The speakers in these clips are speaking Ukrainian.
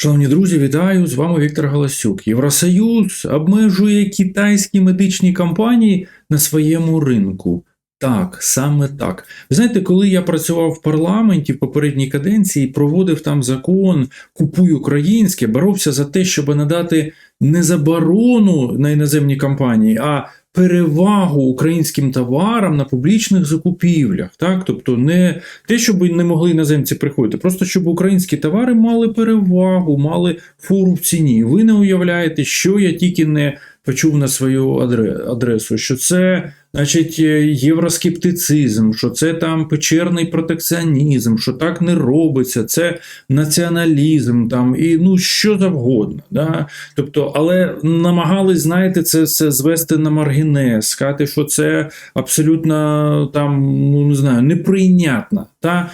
Шановні друзі, вітаю! З вами Віктор Галасюк. Євросоюз обмежує китайські медичні компанії на своєму ринку. Так, саме так. Ви знаєте, коли я працював в парламенті в попередній каденції, проводив там закон Купуй українське, боровся за те, щоб надати не заборону на іноземні компанії, а перевагу українським товарам на публічних закупівлях. Так? Тобто не те, щоб не могли іноземці приходити, просто щоб українські товари мали перевагу, мали фору в ціні. Ви не уявляєте, що я тільки не почув на свою адресу, що це. Значить, е, євроскептицизм, що це там печерний протекціонізм, що так не робиться, це націоналізм, там і ну що завгодно. Да? Тобто, але намагались, знаєте, це все звести на маргінез, сказати, що це абсолютно там, ну не знаю, неприйнятно. Та?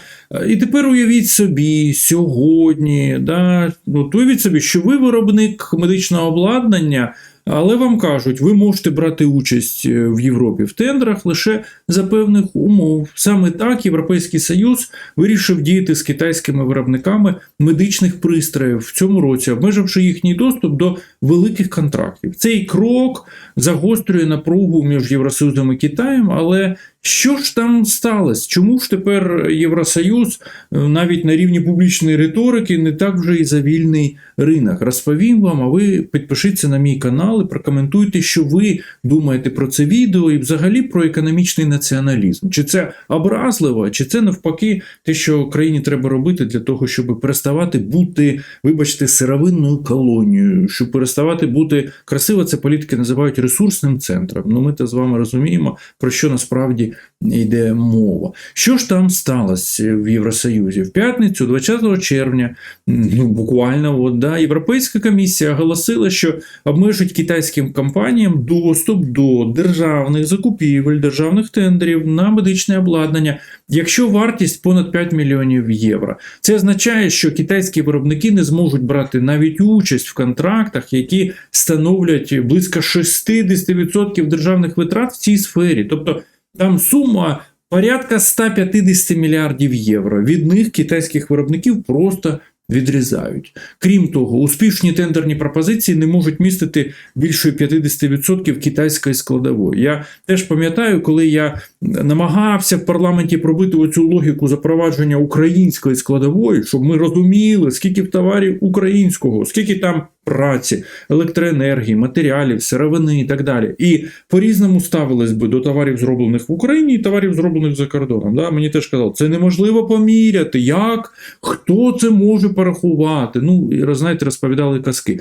І тепер уявіть собі, сьогодні, да, от уявіть собі, що ви виробник медичного обладнання. Але вам кажуть, ви можете брати участь е, в Європі в тендерах лише за певних умов. Саме так Європейський Союз вирішив діяти з китайськими виробниками медичних пристроїв в цьому році, обмеживши їхній доступ до великих контрактів. Цей крок загострює напругу між Євросоюзом і Китаєм, але що ж там сталося? Чому ж тепер Євросоюз е, навіть на рівні публічної риторики не так вже і за вільний ринок? Розповім вам, а ви підпишіться на мій канал і прокоментуйте, що ви думаєте про це відео і взагалі про економічний націоналізм. Чи це образливо, чи це навпаки те, що країні треба робити для того, щоб переставати бути, вибачте, сировинною колонією, щоб переставати бути красиво, це політики називають ресурсним центром. Ну ми з вами розуміємо, про що насправді йде мова. Що ж там сталося в Євросоюзі? В п'ятницю, 20 червня, ну буквально, от, да, Європейська комісія оголосила, що обмежить китайським компаніям доступ до державних закупівель, державних тендерів на медичне обладнання, якщо вартість понад 5 мільйонів євро. Це означає, що китайські виробники не зможуть брати навіть участь в контрактах, становлять близько 60% державних витрат в цій сфері. Тобто там сума порядка 150 мільярдів євро. Від них китайських виробників просто відрізають. Крім того, успішні тендерні пропозиції не можуть містити більше 50% китайської складової. Я теж пам'ятаю, коли я намагався в парламенті пробити оцю логіку запровадження української складової, щоб ми розуміли, скільки в товарів українського, скільки там праці, електроенергії, матеріалів, сировини і так далі. І по-різному ставились би до товарів, зроблених в Україні, і товарів, зроблених за кордоном. Да? Мені теж казали, це неможливо поміряти. Як? Хто це може порахувати? Ну, знаєте, розповідали казки.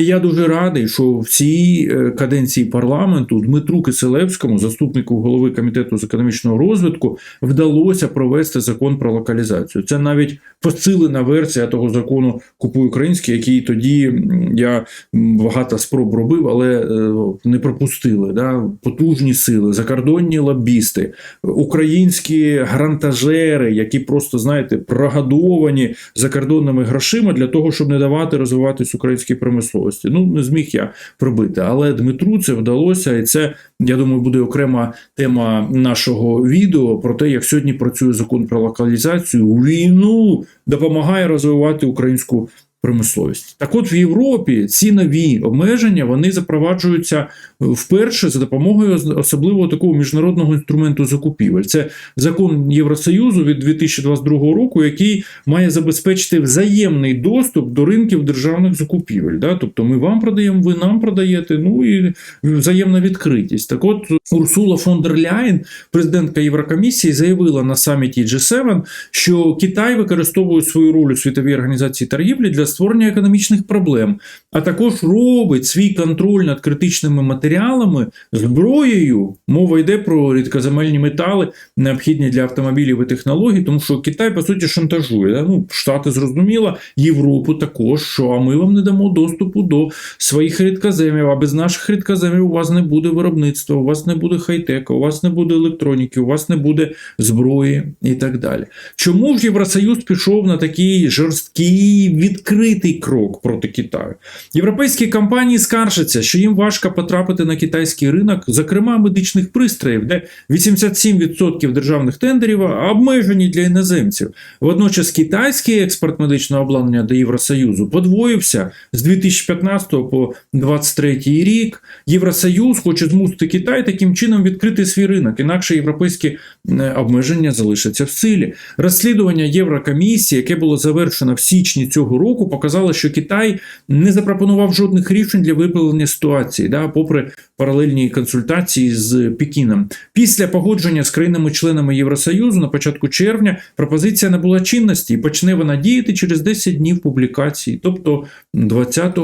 Я дуже радий, що в цій е, каденції парламенту Дмитру Киселевському, заступнику голови комітету з економічного розвитку, вдалося провести закон про локалізацію. Це навіть посилена версія того закону Купуй українське, який тоді я багато спроб робив, але е, не пропустили. Да? Потужні сили, закордонні лобісти, українські грантажери, які просто знаєте прогодовані закордонними грошима для того, щоб не давати розвиватись українській промисловості. Ну не зміг я пробити, але Дмитру це вдалося, і це я думаю буде окрема тема нашого відео про те, як сьогодні працює закон про локалізацію війну допомагає розвивати українську промисловість. Так от в Європі ці нові обмеження вони запроваджуються вперше за допомогою особливого такого міжнародного інструменту закупівель. Це закон Євросоюзу від 2022 року, який має забезпечити взаємний доступ до ринків державних закупівель. Да? Тобто ми вам продаємо, ви нам продаєте, ну і взаємна відкритість. Так от Урсула фон дер Ляєн, президентка Єврокомісії, заявила на саміті G7, що Китай використовує свою роль у світовій організації торгівлі для створення економічних проблем, а також робить свій контроль над критичними матеріалами зброєю. Мова йде про рідкоземельні метали, необхідні для автомобілів і технологій, тому що Китай по суті шантажує. Ну, Штати зрозуміло, Європу також, що а ми вам не дамо доступу до своїх рідкоземів. А без наших рідкоземів у вас не буде виробництва, у вас не буде хай-тека, у вас не буде електроніки, у вас не буде зброї і так далі. Чому ж Євросоюз пішов на такий жорсткий відкритий? Відкритий крок проти Китаю. Європейські компанії скаржаться, що їм важко потрапити на китайський ринок, зокрема медичних пристроїв, де 87% державних тендерів обмежені для іноземців. Водночас китайський експорт медичного обладнання до Євросоюзу подвоївся з 2015 по 2023 рік. Євросоюз хоче змусити Китай таким чином відкрити свій ринок, інакше європейські е, обмеження залишаться в силі. Розслідування Єврокомісії, яке було завершено в січні цього року, показало, що Китай не запропонував жодних рішень для виправлення ситуації, да, попри паралельні консультації з Пекіном. Після погодження з країнами-членами Євросоюзу на початку червня пропозиція набула чинності і почне вона діяти через 10 днів публікації, тобто 20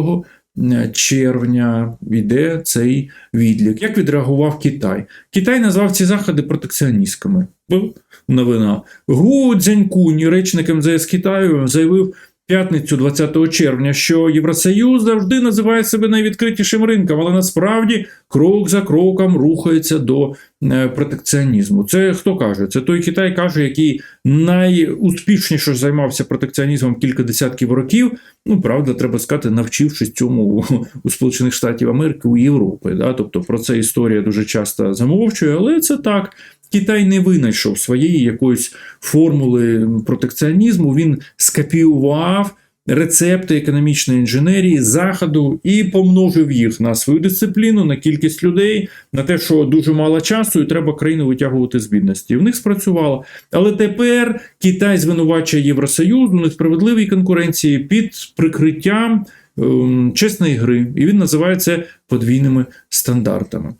червня йде цей відлік. Як відреагував Китай? Китай назвав ці заходи протекціоністськими. Новина. Гу Цзянькунь, речник МЗС Китаю, заявив п'ятницю 20 червня, що Євросоюз завжди називає себе найвідкритішим ринком, але насправді крок за кроком рухається до е, протекціонізму. Це хто каже? Це той Китай каже, який найуспішніше займався протекціонізмом кілька десятків років. Ну, правда, треба сказати, навчившись цьому у Сполучених Штатів Америки у Європи. Да? Тобто про це історія дуже часто замовчує, але це так. Китай не винайшов своєї якоїсь формули протекціонізму, він скопіював рецепти економічної інженерії заходу і помножив їх на свою дисципліну, на кількість людей, на те, що дуже мало часу, і треба країну витягувати з бідності. В них спрацювало. Але тепер Китай звинувачує Євросоюз у несправедливій конкуренції під прикриттям. ем, Чесної гри, і він називає це подвійними стандартами.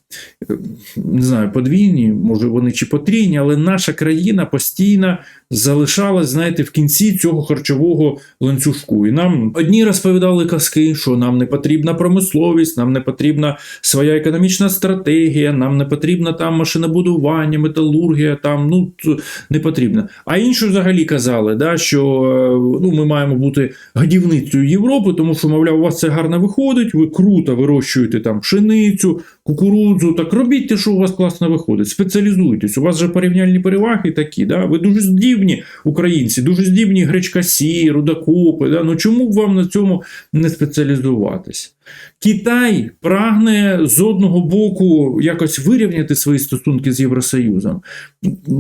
Не знаю, подвійні, може вони чи потрійні, але наша країна постійно залишалась, знаєте, в кінці цього харчового ланцюжку. І нам одні розповідали казки, що нам не потрібна промисловість, нам не потрібна своя економічна стратегія, нам не потрібна там машинобудування, металургія, там ну не потрібно. А інші взагалі казали, да, що е, ну, ми маємо бути годівницею Європи, тому що, мовляв, у вас це гарно виходить, ви круто вирощуєте там пшеницю, кукурудзу. Так робіть те, що у вас класно виходить. Спеціалізуйтесь. У вас же порівняльні переваги такі. Да? Ви дуже здібні українці, дуже здібні гречкасі, рудокопи. Да? Ну чому б вам на цьому не спеціалізуватись? Китай прагне з одного боку якось вирівняти свої стосунки з Євросоюзом,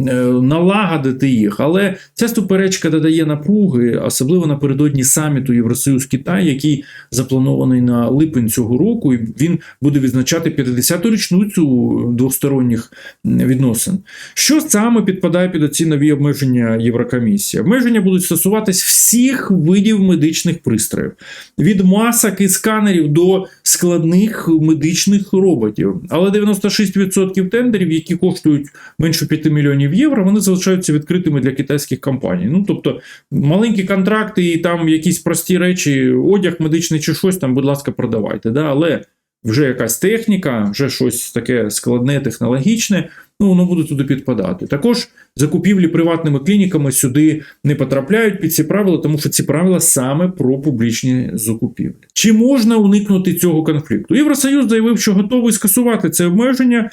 е, налагодити їх, але ця суперечка додає напруги, особливо напередодні саміту Євросоюз Китай, який запланований на липень цього року, і він буде відзначати 50-ту річницю двосторонніх відносин. Що саме підпадає під оці нові обмеження Єврокомісії? Обмеження будуть стосуватись всіх видів медичних пристроїв, від масок і сканерів до складних медичних роботів. Але 96% тендерів, які коштують менше 5 мільйонів євро, вони залишаються відкритими для китайських компаній. Ну тобто маленькі контракти і там якісь прості речі, одяг медичний чи щось там, будь ласка, продавайте. Да? Але вже якась техніка, вже щось таке складне, технологічне, ну воно буде туди підпадати. Також закупівлі приватними клініками сюди не потрапляють під ці правила, тому що ці правила саме про публічні закупівлі. Чи можна уникнути цього конфлікту? Євросоюз заявив, що готовий скасувати це обмеження,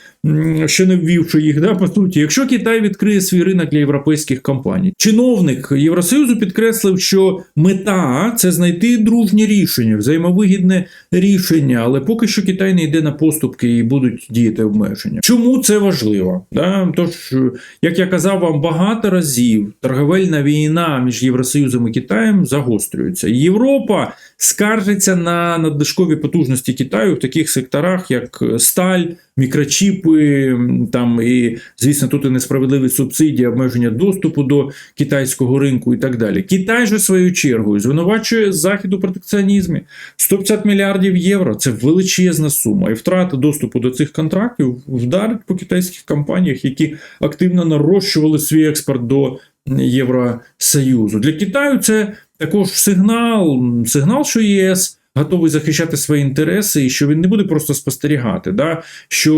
ще не ввівши їх. Да, по суті, якщо Китай відкриє свій ринок для європейських компаній, чиновник Євросоюзу підкреслив, що мета це знайти дружнє рішення, взаємовигідне рішення, але поки що Китай не йде на поступки і будуть діяти обмеження. Чому це важливо? Да? Тож, як я казав вам багато разів, торговельна війна між Євросоюзом і Китаєм загострюється. Європа скаржиться на надлишкові потужності Китаю в таких секторах, як сталь, мікрочіпи, там і, звісно, тут і несправедливі субсидії, обмеження доступу до китайського ринку і так далі. Китай же своєю чергою звинувачує захід у протекціонізмі. 150 мільярдів євро це величезна сума, і втрата доступу до цих контрактів вдарить по китайських компаніях, які активно нарощували свій експорт до Євросоюзу. Для Китаю це також сигнал, сигнал, що ЄС готовий захищати свої інтереси, і що він не буде просто спостерігати. Да? Що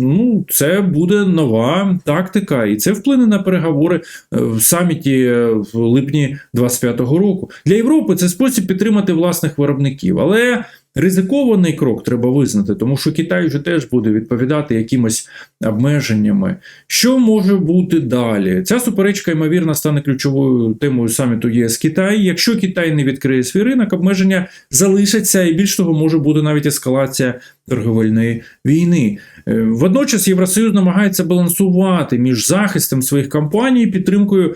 ну, це буде нова тактика, і це вплине на переговори е, в саміті е, в липні 25-го року. Для Європи це спосіб підтримати власних виробників, але ризикований крок, треба визнати, тому що Китай вже теж буде відповідати якимось обмеженнями. Що може бути далі? Ця суперечка, ймовірно, стане ключовою темою саміту ЄС Китай. Якщо Китай не відкриє свій ринок, обмеження залишаться, і більш того, може бути навіть ескалація торговельної війни. Е, Водночас Євросоюз намагається балансувати між захистом своїх компаній і підтримкою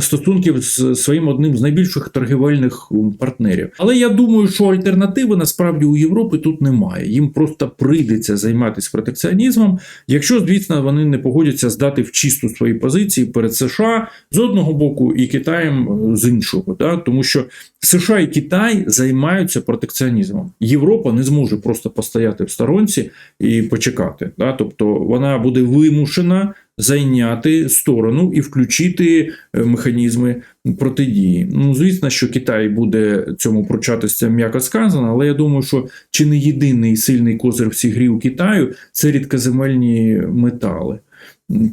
стосунків з своїм одним з найбільших торгівельних партнерів. Але я думаю, що альтернативи насправді у Європи тут немає. Їм просто прийдеться займатися протекціонізмом, якщо, звісно, вони не погодяться здати в чисту свої позиції перед США з одного боку і Китаєм е, з іншого. Да? Тому що США і Китай займаються протекціонізмом. Європа не зможе просто постояти в сторонці і почекати. Да? Тобто вона буде вимушена зайняти сторону і включити е, механізми протидії. Ну, звісно, що Китай буде цьому пручатися, м'яко сказано, але я думаю, що чи не єдиний сильний козир в цій грі у Китаю це рідкоземельні метали.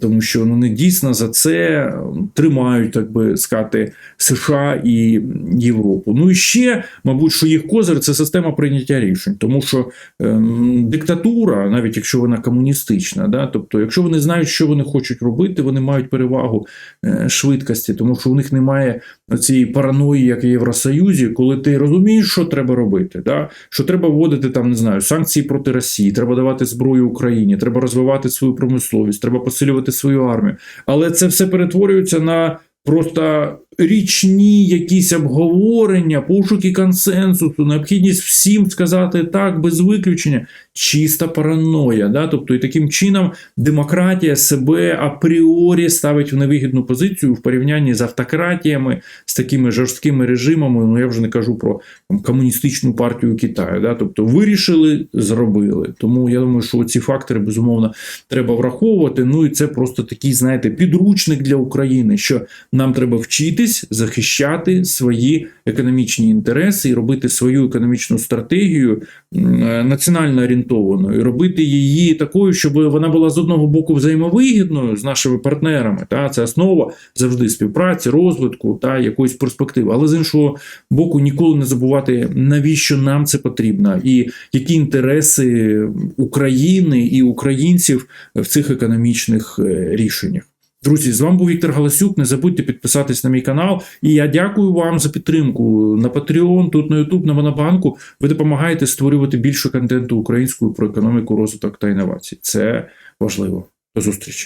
Тому що вони дійсно за це тримають, так би сказати, США і Європу. Ну і ще, мабуть, що їх козир це система прийняття рішень, тому що ем, диктатура, навіть якщо вона комуністична, да, тобто, якщо вони знають, що вони хочуть робити, вони мають перевагу е, швидкості, тому що у них немає цієї параної, як в Євросоюзі, коли ти розумієш, що треба робити, да? що треба вводити там, не знаю, санкції проти Росії, треба давати зброю Україні, треба розвивати свою промисловість, треба посилювати свою армію. Але це все перетворюється на просто річні якісь обговорення, пошуки консенсусу, необхідність всім сказати так без виключення. Чиста параноя. Да? Тобто, і таким чином демократія себе апріорі ставить в невигідну позицію в порівнянні з автократіями, з такими жорсткими режимами. Ну я вже не кажу про там, комуністичну партію Китаю. Да? Тобто вирішили, зробили. Тому я думаю, що ці фактори безумовно треба враховувати. Ну і це просто такий, знаєте, підручник для України, що нам треба вчитись захищати свої економічні інтереси і робити свою економічну стратегію е, національно орієнтованою, робити її такою, щоб вона була з одного боку взаємовигідною з нашими партнерами. Та це основа завжди співпраці, розвитку та якоїсь перспективи. Але з іншого боку, ніколи не забувати, навіщо нам це потрібно, і які інтереси України і українців в цих економічних е, рішеннях. Друзі, з вами був Віктор Галасюк. Не забудьте підписатись на мій канал. І я дякую вам за підтримку на Patreon, тут на YouTube, на Монобанку. Ви допомагаєте створювати більше контенту українською про економіку, розвиток та інновації. Це важливо. До зустрічі.